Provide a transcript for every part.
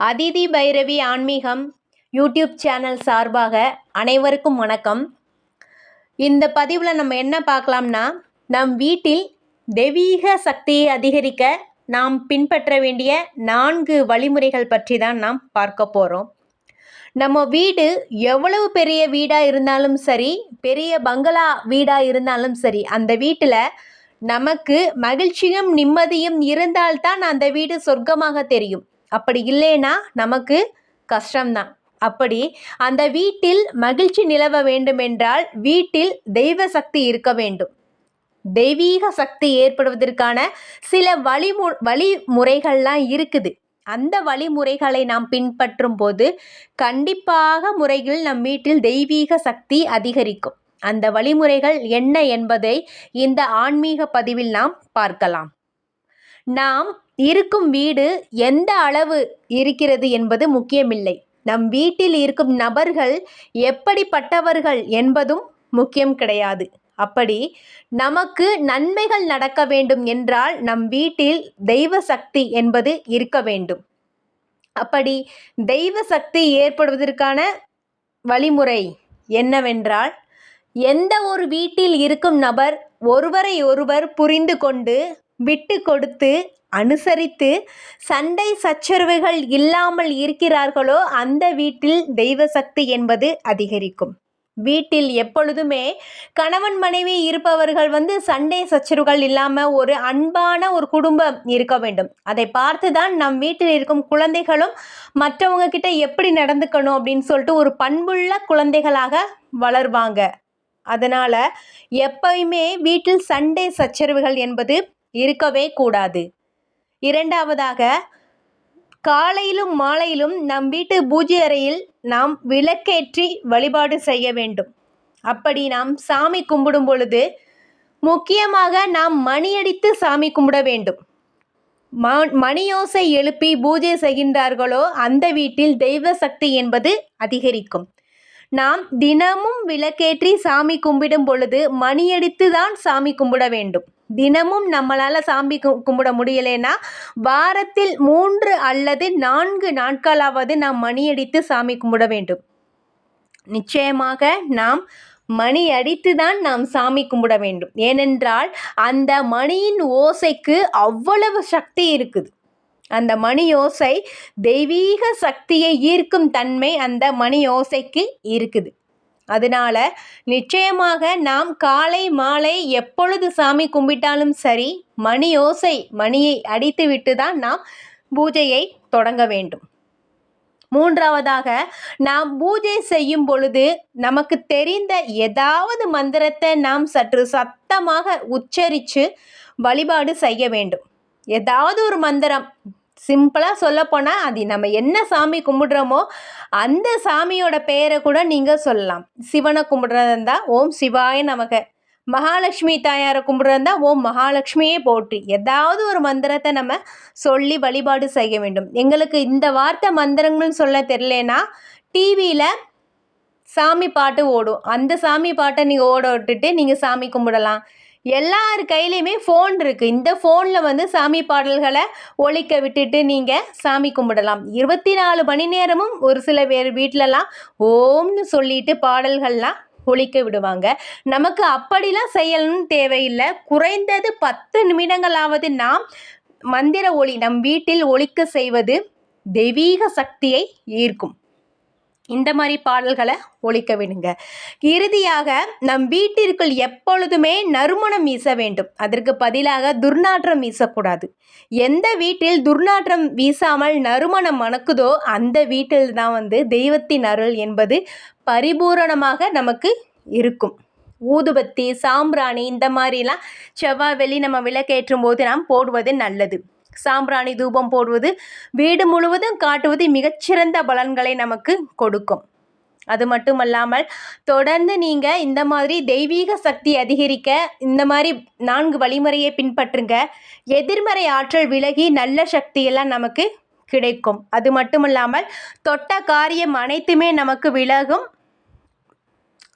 அதிதி பைரவி ஆன்மீகம் YouTube channel சார்பாக அனைவருக்கும் வணக்கம். இந்த பதிவில் நம்ம என்ன பார்க்கலாம்னா நம் வீட்டில் தெய்வீக சக்தியை அதிகரிக்க நாம் பின்பற்ற வேண்டிய நான்கு வழிமுறைகள் பற்றி தான் நாம் பார்க்க போகிறோம் நம்ம வீடு எவ்வளவு பெரிய வீடாக இருந்தாலும் சரி பெரிய பங்களா வீடாக இருந்தாலும் சரி அந்த வீட்டில் நமக்கு மகிழ்ச்சியும் நிம்மதியும் இருந்தால்தான் அந்த வீடு சொர்க்கமாக தெரியும். அப்படி இல்லைன்னா நமக்கு கஷ்டம்தான். அப்படி அந்த வீட்டில் மகிழ்ச்சி நிலவ வேண்டுமென்றால் வீட்டில் தெய்வ சக்தி இருக்க வேண்டும். தெய்வீக சக்தி ஏற்படுவதற்கான சில வழிமு வழிமுறைகள்லாம் இருக்குது. அந்த வழிமுறைகளை நாம் பின்பற்றும் போது கண்டிப்பாக முறையில் நம் வீட்டில் தெய்வீக சக்தி அதிகரிக்கும். அந்த வழிமுறைகள் என்ன என்பதை இந்த ஆன்மீக பதிவில் நாம் பார்க்கலாம். நாம் இருக்கும் வீடு எந்த அளவு இருக்கிறது என்பது முக்கியமில்லை. நம் வீட்டில் இருக்கும் நபர்கள் எப்படிப்பட்டவர்கள் என்பதும் முக்கியம் கிடையாது. அப்படி நமக்கு நன்மைகள் நடக்க வேண்டும் என்றால் நம் வீட்டில் தெய்வ சக்தி என்பது இருக்க வேண்டும். அப்படி தெய்வ சக்தி ஏற்படுவதற்கான வழிமுறை என்னவென்றால் எந்த ஒரு வீட்டில் இருக்கும் நபர் ஒருவரை ஒருவர் புரிந்து கொண்டு விட்டு கொடுத்து அனுசரித்து சண்டை சச்சரவுகள் இல்லாமல் இருக்கிறார்களோ அந்த வீட்டில் தெய்வ சக்தி என்பது அதிகரிக்கும். வீட்டில் எப்பொழுதுமே கணவன் மனைவி இருப்பவர்கள் வந்து சண்டை சச்சரவுகள் இல்லாமல் ஒரு அன்பான ஒரு குடும்பம் இருக்க வேண்டும். அதை பார்த்து தான் நம் வீட்டில் இருக்கும் குழந்தைகளும் மற்றவங்க கிட்ட எப்படி நடந்துக்கணும் அப்படின்னு சொல்லிட்டு ஒரு பண்புள்ள குழந்தைகளாக வளர்வாங்க. அதனால் எப்பயுமே வீட்டில் சண்டை சச்சரவுகள் என்பது இருக்கவே கூடாது. இரண்டாவதாக காலையிலும் மாலையிலும் நம் வீட்டு பூஜை அறையில் நாம் விளக்கேற்றி வழிபாடு செய்ய வேண்டும். அப்படி நாம் சாமி கும்பிடும் பொழுது முக்கியமாக நாம் மணியடித்து சாமி கும்பிட வேண்டும். ம மணியோசை எழுப்பி பூஜை செய்கின்றார்களோ அந்த வீட்டில் தெய்வ சக்தி என்பது அதிகரிக்கும். நாம் தினமும் விளக்கேற்றி சாமி கும்பிடும் பொழுது மணியடித்து தான் சாமி கும்பிட வேண்டும். தினமும் நம்மளால் சாமி கும்பிட முடியலைன்னா வாரத்தில் மூன்று அல்லது நான்கு நாட்களாவது நாம் மணியடித்து சாமி கும்பிட வேண்டும். நிச்சயமாக நாம் மணி அடித்து தான் நாம் சாமி கும்பிட வேண்டும். ஏனென்றால் அந்த மணியின் ஓசைக்கு அவ்வளவு சக்தி இருக்குது. அந்த மணி ஓசை தெய்வீக சக்தியை ஈர்க்கும் தன்மை அந்த மணி ஓசைக்கு இருக்குது. அதனால் நிச்சயமாக நாம் காலை மாலை எப்பொழுது சாமி கும்பிட்டாலும் சரி மணி ஓசை மணியை அடித்து விட்டு தான் நாம் பூஜையை தொடங்க வேண்டும். மூன்றாவதாக நாம் பூஜை செய்யும் பொழுது நமக்கு தெரிந்த ஏதாவது மந்திரத்தை நாம் சற்று சத்தமாக உச்சரித்து வழிபாடு செய்ய வேண்டும். ஏதாவது ஒரு மந்திரம் சிம்பிளாக சொல்லப்போனால் அது நம்ம என்ன சாமி கும்பிடுறோமோ அந்த சாமியோட பெயரை கூட நீங்கள் சொல்லலாம். சிவனை கும்பிட்றதா இருந்தால் ஓம் சிவாய நமக. மகாலட்சுமி தாயாரை கும்பிட்றதா ஓம் மகாலட்சுமியே போட்டு ஏதாவது ஒரு மந்திரத்தை நம்ம சொல்லி வழிபாடு செய்ய வேண்டும். எங்களுக்கு இந்த வார்த்தை மந்திரங்கள்னு சொல்ல தெரிலனா டிவியில் சாமி பாட்டு ஓடும். அந்த சாமி பாட்டை நீங்கள் ஓட விட்டுட்டு நீங்கள் சாமி கும்பிடலாம். எல்லார் கையிலையுமே ஃபோன் இருக்குது இந்த ஃபோனில் வந்து சாமி பாடல்களை ஒழிக்க விட்டுட்டு நீங்கள் சாமி கும்பிடலாம். இருபத்தி நாலு மணி நேரமும் ஒரு சில பேர் வீட்டிலலாம் ஓம்னு சொல்லிட்டு பாடல்கள்லாம் ஒழிக்க விடுவாங்க. நமக்கு அப்படிலாம் செய்யணும்னு தேவையில்லை. குறைந்தது பத்து நிமிடங்களாவது நாம் மந்திர ஒளி நம் வீட்டில் ஒழிக்க செய்வது தெய்வீக சக்தியை ஈர்க்கும். இந்த மாதிரி பாடல்களை ஒழிக்க விடுங்க. இறுதியாக நம் வீட்டிற்குள் எப்பொழுதுமே நறுமணம் வீச வேண்டும். அதற்கு பதிலாக துர்நாற்றம் வீசக்கூடாது. எந்த வீட்டில் துர்நாற்றம் வீசாமல் நறுமணம் மணக்குதோ அந்த வீட்டில் தான் வந்து தெய்வத்தின் அருள் என்பது பரிபூரணமாக நமக்கு இருக்கும். ஊதுபத்தி சாம்பிராணி இந்த மாதிரிலாம் செவ்வாய் வெளி நம்ம விளக்கேற்றும் போது நாம் போடுவது நல்லது. சாம்பிராணி தூபம் போடுவது வீடு முழுவதும் காட்டுவது மிகச்சிறந்த பலன்களை நமக்கு கொடுக்கும். அது மட்டுமல்லாமல் தொடர்ந்து நீங்கள் இந்த மாதிரி தெய்வீக சக்தி அதிகரிக்க இந்த மாதிரி நான்கு வழிமுறையை பின்பற்றுங்க. எதிர்மறை ஆற்றல் விலகி நல்ல சக்தியெல்லாம் நமக்கு கிடைக்கும். அது மட்டுமல்லாமல் தொட்ட காரியம் அனைத்துமே நமக்கு விலகும்.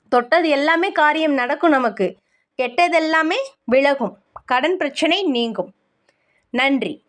தொட்டது எல்லாமே காரியம் நடக்கும் நமக்கு. கெட்டதெல்லாமே விலகும். கடன் பிரச்சனை நீங்கும். நன்றி.